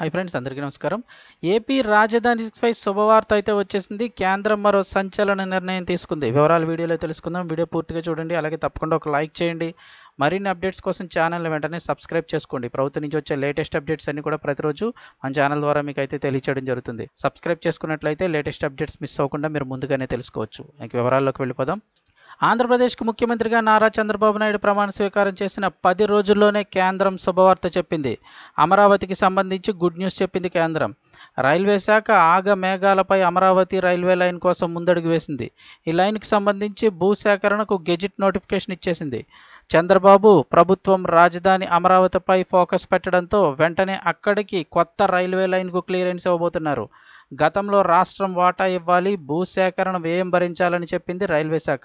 Hi friends అందరికీ నమస్కారం. AP రాజధానిపై శుభవార్త అయితే వచ్చేసింది. కేంద్రం మరో సంచలన నిర్ణయం తీసుకుంది. వివరాలు వీడియోలో తెలుసుకుందాం. వీడియో పూర్తిగా చూడండి. అలాగే తప్పకుండా ఒక లైక్ చేయండి. మరిన్ని అప్డేట్స్ కోసం ఛానల్ వెంటనే సబ్స్క్రైబ్ చేసుకోండి. ప్రభుత్వం నుంచి వచ్చే లేటెస్ట్ అప్డేట్స్ అన్ని కూడా ప్రతిరోజు మన ఛానల్ ద్వారా మీకు అయితే తెలియచేయడం జరుగుతుంది. సబ్స్క్రైబ్ చేసుకున్నట్లయితే లేటెస్ట్ అప్డేట్స్ మిస్ అవ్వకుండా మీరు ముందుగానే తెలుసుకోవచ్చు. ఇంక వివరాల్లోకి వెళ్ళిపోదాం. ఆంధ్రప్రదేశ్కు ముఖ్యమంత్రిగా నారా చంద్రబాబు నాయుడు ప్రమాణ స్వీకారం చేసిన పది రోజుల్లోనే కేంద్రం శుభవార్త చెప్పింది. అమరావతికి సంబంధించి గుడ్ న్యూస్ చెప్పింది కేంద్రం. రైల్వే శాఖ ఆగ మేఘాలపై అమరావతి రైల్వే లైన్ కోసం ముందడుగు వేసింది. ఈ లైన్కి సంబంధించి భూసేకరణకు గెజిట్ నోటిఫికేషన్ ఇచ్చేసింది. చంద్రబాబు ప్రభుత్వం రాజధాని అమరావతిపై ఫోకస్ పెట్టడంతో వెంటనే అక్కడికి కొత్త రైల్వే లైన్కు క్లియరెన్స్ ఇవ్వబోతున్నారు. గతంలో రాష్ట్రం వాటా ఇవ్వాలి భూసేకరణ వ్యయం భరించాలని చెప్పింది రైల్వే శాఖ.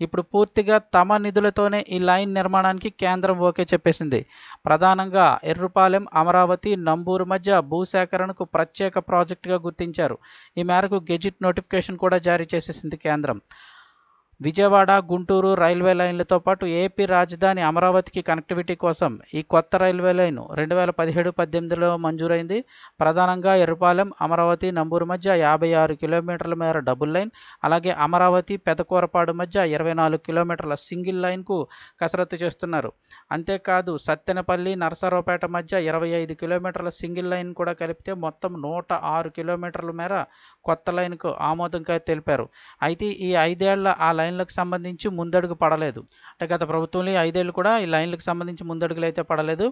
ఇప్పుడు పూర్తిగా తమ నిధులతోనే ఈ లైన్ నిర్మాణానికి కేంద్రం ఓకే చెప్పేసింది. ప్రధానంగా ఎర్రుపాలెం అమరావతి నంబూరు మధ్య భూసేకరణకు ప్రత్యేక ప్రాజెక్టుగా గుర్తించారు. ఈ మేరకు గెజిట్ నోటిఫికేషన్ కూడా జారీ చేసేసింది కేంద్రం. విజయవాడ గుంటూరు రైల్వే లైన్లతో పాటు ఏపీ రాజధాని అమరావతికి కనెక్టివిటీ కోసం ఈ కొత్త రైల్వే లైన్ రెండు వేల పదిహేడు పద్దెనిమిదిలో మంజూరైంది. ప్రధానంగా ఎరుపాలెం అమరావతి నంబూరు మధ్య యాభై ఆరు కిలోమీటర్ల మేర డబుల్ లైన్ అలాగే అమరావతి పెదకూరపాడు మధ్య ఇరవై నాలుగు కిలోమీటర్ల సింగిల్ లైన్కు కసరత్తు చేస్తున్నారు. అంతేకాదు సత్తెనపల్లి నరసరావుపేట మధ్య ఇరవై ఐదు కిలోమీటర్ల సింగిల్ లైన్ కూడా కలిపితే మొత్తం నూట ఆరు కిలోమీటర్ల మేర కొత్త లైన్కు ఆమోదంగా తెలిపారు. అయితే ఈ ఐదేళ్ళ ఆ లైన్ లైన్లకు సంబంధించి ముందడుగు పడలేదు. అంటే గత ప్రభుత్వంలో ఐదేళ్ళు కూడా ఈ లైన్లకు సంబంధించి ముందడుగులు అయితే పడలేదు.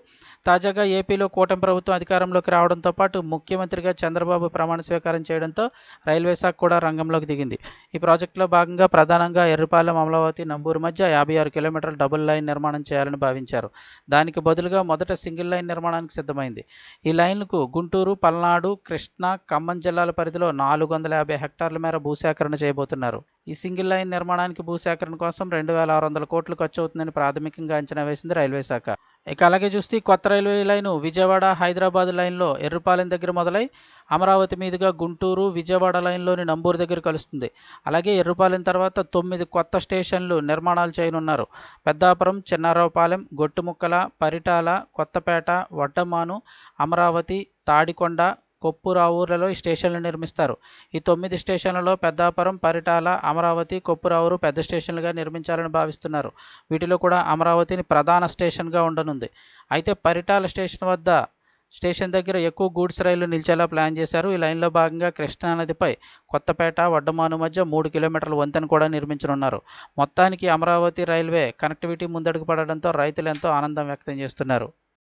తాజాగా ఏపీలో కూటమి ప్రభుత్వం అధికారంలోకి రావడంతో పాటు ముఖ్యమంత్రిగా చంద్రబాబు ప్రమాణ స్వీకారం చేయడంతో రైల్వే శాఖ కూడా రంగంలోకి దిగింది. ఈ ప్రాజెక్టులో భాగంగా ప్రధానంగా ఎర్రపాలెం అమరావతి నంబూరు మధ్య యాభై ఆరు కిలోమీటర్ల డబుల్ లైన్ నిర్మాణం చేయాలని భావించారు. దానికి బదులుగా మొదట సింగిల్ లైన్ నిర్మాణానికి సిద్ధమైంది. ఈ లైన్కు గుంటూరు పల్నాడు కృష్ణా ఖమ్మం జిల్లాల పరిధిలో నాలుగు వందల యాభై హెక్టార్ల మేర భూసేకరణ చేయబోతున్నారు. ఈ సింగిల్ లైన్ నిర్మాణానికి భూసేకరణ కోసం రెండు వేల ఆరు వందల కోట్లు ఖర్చు అవుతుందని ప్రాథమికంగా అంచనా వేసింది రైల్వే శాఖ. ఇక అలాగే చూస్తే కొత్త రైల్వే లైను విజయవాడ హైదరాబాద్ లైన్లో ఎర్రుపాలెం దగ్గర మొదలై అమరావతి మీదుగా గుంటూరు విజయవాడ లైన్లోని నంబూరు దగ్గర కలుస్తుంది. అలాగే ఎర్రుపాలెం తర్వాత తొమ్మిది కొత్త స్టేషన్లు నిర్మాణాలు చేయనున్నారు. పెద్దాపురం చిన్నారావుపాలెం గొట్టుముక్కల పరిటాల కొత్తపేట వడ్డమాను అమరావతి తాడికొండ కొప్పురావూర్లలో ఈ స్టేషన్లు నిర్మిస్తారు. ఈ తొమ్మిది స్టేషన్లలో పెద్దాపురం పరిటాల అమరావతి కొప్పురావూరు పెద్ద స్టేషన్లుగా నిర్మించాలని భావిస్తున్నారు. వీటిలో కూడా అమరావతిని ప్రధాన స్టేషన్గా ఉండనుంది. అయితే పరిటాల స్టేషన్ వద్ద స్టేషన్ దగ్గర ఎక్కువ గూడ్స్ రైళ్ళు నిలిచేలా ప్లాన్ చేశారు. ఈ లైన్లో భాగంగా కృష్ణానదిపై కొత్తపేట వడ్డమాను మధ్య మూడు కిలోమీటర్ల వంతెన కూడా నిర్మించనున్నారు. మొత్తానికి అమరావతి రైల్వే కనెక్టివిటీ ముందడుగు పడడంతో రైతులు ఎంతో ఆనందం వ్యక్తం చేస్తున్నారు.